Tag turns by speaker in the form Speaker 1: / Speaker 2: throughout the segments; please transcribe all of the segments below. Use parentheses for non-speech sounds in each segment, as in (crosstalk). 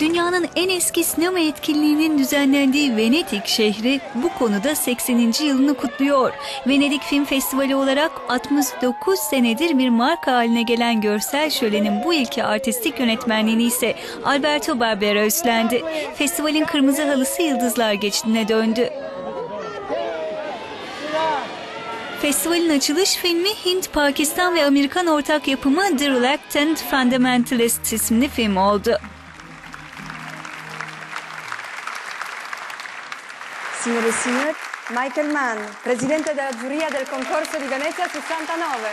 Speaker 1: Dünyanın en eski sinema etkinliğinin düzenlendiği Venedik şehri bu konuda 80. yılını kutluyor. Venedik Film Festivali olarak 69 senedir bir marka haline gelen görsel şölenin bu ilki artistik yönetmenliğini ise Alberto Barbera üstlendi. Festivalin kırmızı halısı Yıldızlar Geçidi'ne döndü. Festivalin açılış filmi Hint, Pakistan ve Amerikan ortak yapımı The Reluctant Fundamentalist isimli film oldu.
Speaker 2: Signore e signori, Michael Mann, presidente della giuria del concorso di Venezia 69.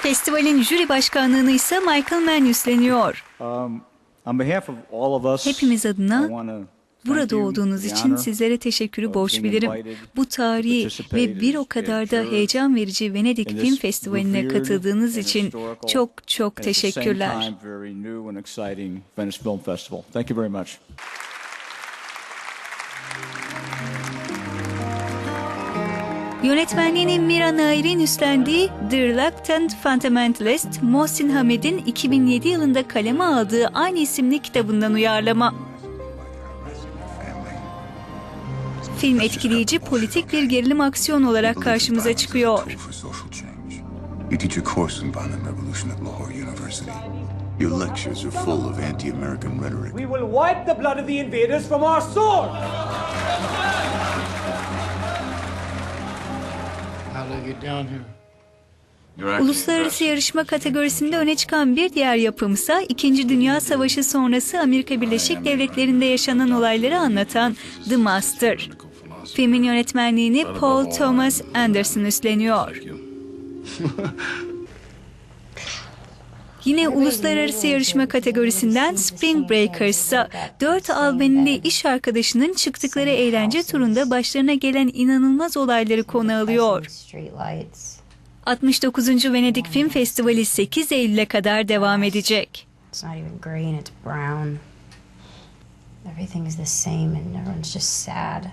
Speaker 1: Festivalin jüri başkanlığını ise Michael Mann üstleniyor.
Speaker 3: Um, on behalf of all of us,
Speaker 1: Hepimiz adına
Speaker 3: I wanna thank
Speaker 1: Burada olduğunuz için sizlere teşekkürü borç bilirim. Bu tarihi ve bir o kadar da heyecan verici Venedik Film Festivali'ne katıldığınız için çok çok teşekkürler.
Speaker 3: Thank you very much.
Speaker 1: Yönetmenliğini Mira Nair'in üstlendiği The Reluctant Fundamentalist, Mohsin Hamid'in 2007 yılında kaleme aldığı aynı isimli kitabından uyarlama. Film etkileyici politik bir gerilim aksiyon olarak karşımıza çıkıyor.
Speaker 4: for social change. You teach a course in violent revolution at Lahore University. Your lectures are full of anti-American rhetoric.
Speaker 5: We will wipe the blood of the invaders from our sword.
Speaker 6: How did I get down here?
Speaker 1: Uluslararası yarışma kategorisinde öne çıkan bir diğer yapımsa İkinci Dünya Savaşı sonrası Amerika Birleşik Devletleri'nde yaşanan olayları anlatan The Master. Filmin yönetmenliğini Paul Thomas Anderson üstleniyor. (laughs) Yine uluslararası yarışma kategorisinden Spring Breakers'sa dört Albanili iş arkadaşının çıktıkları eğlence turunda başlarına gelen inanılmaz olayları konu alıyor.
Speaker 7: Streetlights.
Speaker 1: 69. Venedik Film Festivali 8 Eylül'e kadar devam edecek.
Speaker 7: Everything is the same and everyone's just sad.